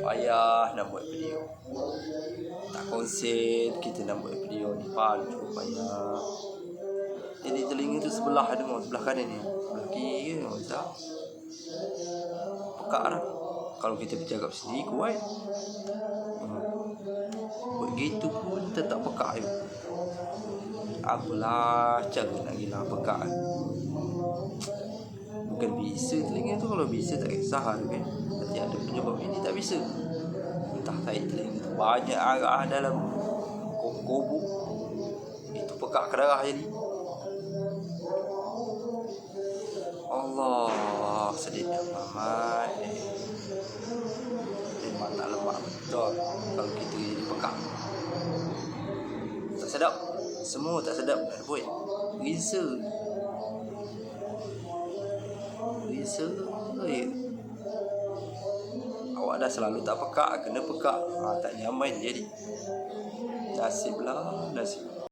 Payah nak buat video. Tak konsen kita nak buat video ni Palu payah Jadi telinga tu sebelah ada mau Sebelah kanan ni. Sebelah kiri ke Mazhab Pekak lah. Kalau kita bercakap sendiri kuat. Hmm. Buat gitu pun tetap pekak je Apalah cara nak gila pekak. Kan Bukan bisa telinga tu Kalau bisa tak kisah lah kan Nanti ada penyebab ini. Tak bisa. Entah tahi telinga Banyak arah dalam Kobuk Itu pekak ke darah jadi. Allah sedihnya Mamat eh. Memang tak lemak betul. Kalau kita jadi pekak. Tak sedap. Semua tak sedap nak buat Rinsa. Rinsa. Je Awak dah selalu tak pekak Kena pekak. Ha, Tak nyaman jadi Nasib lah Nasib